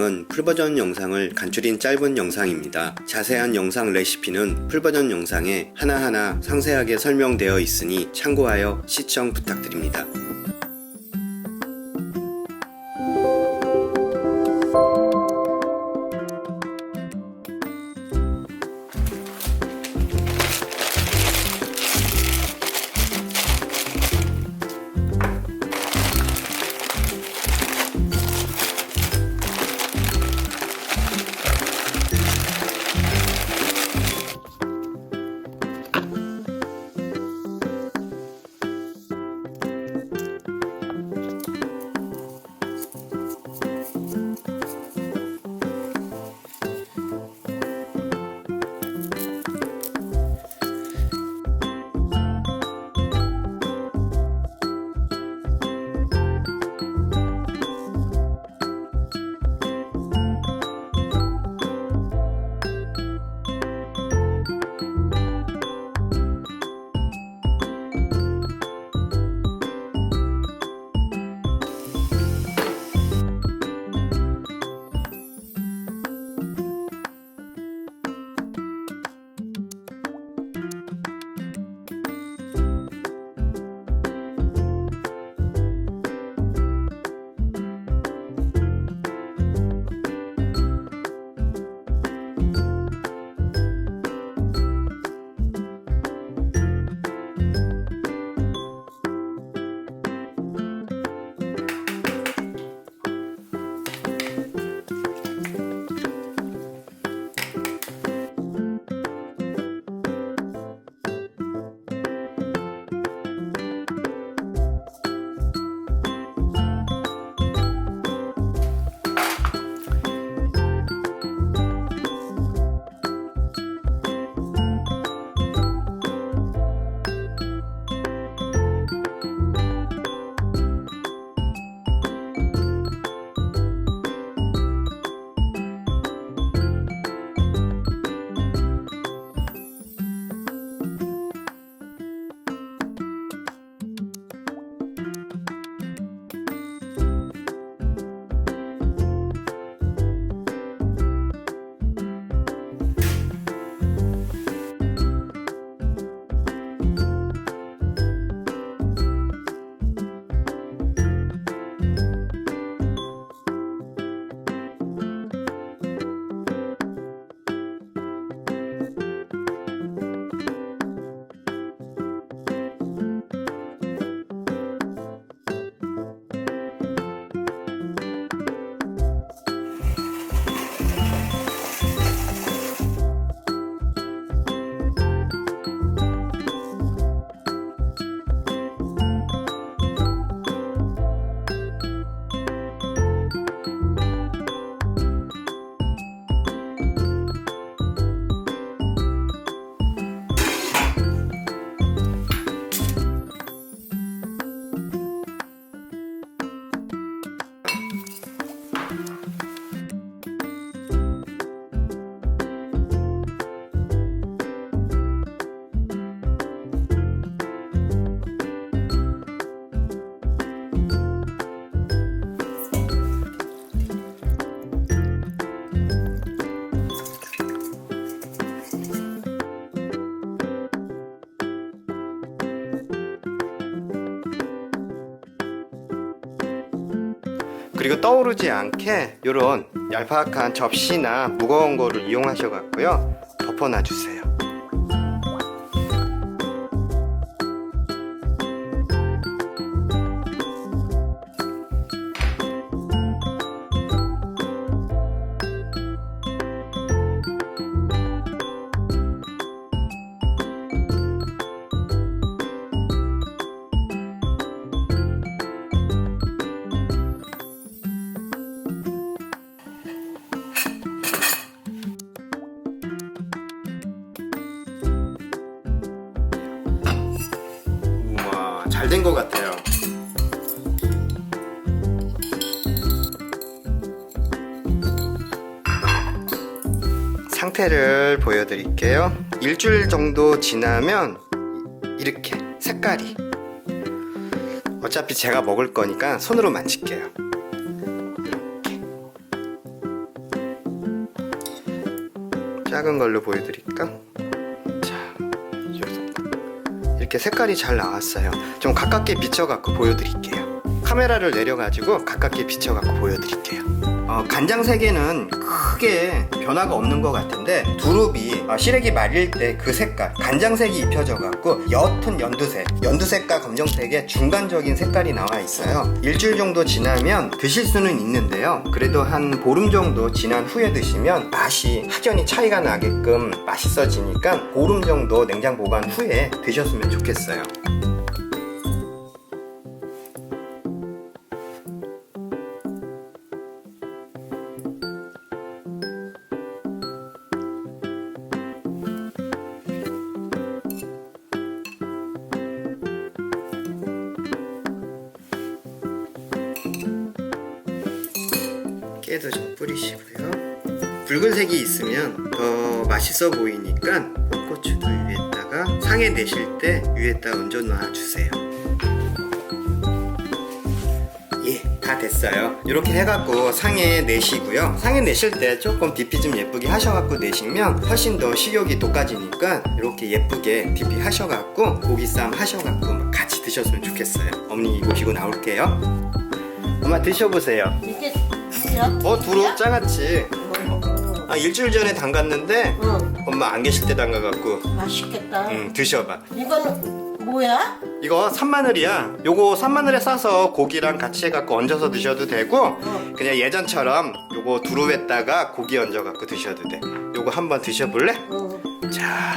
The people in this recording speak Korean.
은 풀버전 영상을 간추린 짧은 영상입니다. 자세한 영상 레시피는 풀버전 영상에 하나하나 상세하게 설명되어 있으니 참고하여 시청 부탁드립니다. 그리고 떠오르지 않게 이런 얄팍한 접시나 무거운 거를 이용하셔 갖고요 덮어놔 주세요. 잘 된 것 같아요. 상태를 보여드릴게요. 일주일 정도 지나면 이렇게 색깔이 어차피 제가 먹을 거니까 손으로 만질게요. 이렇게 작은 걸로 보여드릴까? 이렇게 색깔이 잘 나왔어요. 좀 가깝게 비춰갖고 보여드릴게요. 카메라를 내려가지고 가깝게 비춰갖고 보여드릴게요. 어, 간장 세 개는 크게 변화가 없는 것 같은데 두릅이 어, 시래기 말릴 때 그 색깔 간장색이 입혀져 갖고 옅은 연두색 연두색과 검정색의 중간적인 색깔이 나와 있어요. 일주일 정도 지나면 드실 수는 있는데요. 그래도 한 보름 정도 지난 후에 드시면 맛이 확연히 차이가 나게끔 맛있어지니까 보름 정도 냉장 보관 후에 드셨으면 좋겠어요 깨도 좀 뿌리시고요. 붉은색이 있으면 더 맛있어 보이니까 볶고추도 위에다가 상에 내실 때 위에다 얹어 놔 주세요. 예, 다 됐어요. 이렇게 해갖고 상에 내시고요. 상에 내실 때 조금 DP 좀 예쁘게 하셔갖고 내시면 훨씬 더 식욕이 돋아지니까 이렇게 예쁘게 DP 하셔갖고 고기쌈 하셔갖고 같이 드셨으면 좋겠어요. 어머니 모시고 나올게요. 엄마 드셔보세요. 진짜? 어 두릅 짜같이 응, 아 일주일 전에 담갔는데 응, 엄마 안 계실 때 담가갖고 맛있겠다. 응 드셔봐 이거는 뭐야? 이거 산마늘이야 요거 산마늘에 싸서 고기랑 같이 해갖고 얹어서 드셔도 되고 응. 그냥 예전처럼 요거 두릅에다가 고기 얹어갖고 드셔도 돼 요거 한번 드셔볼래? 응. 자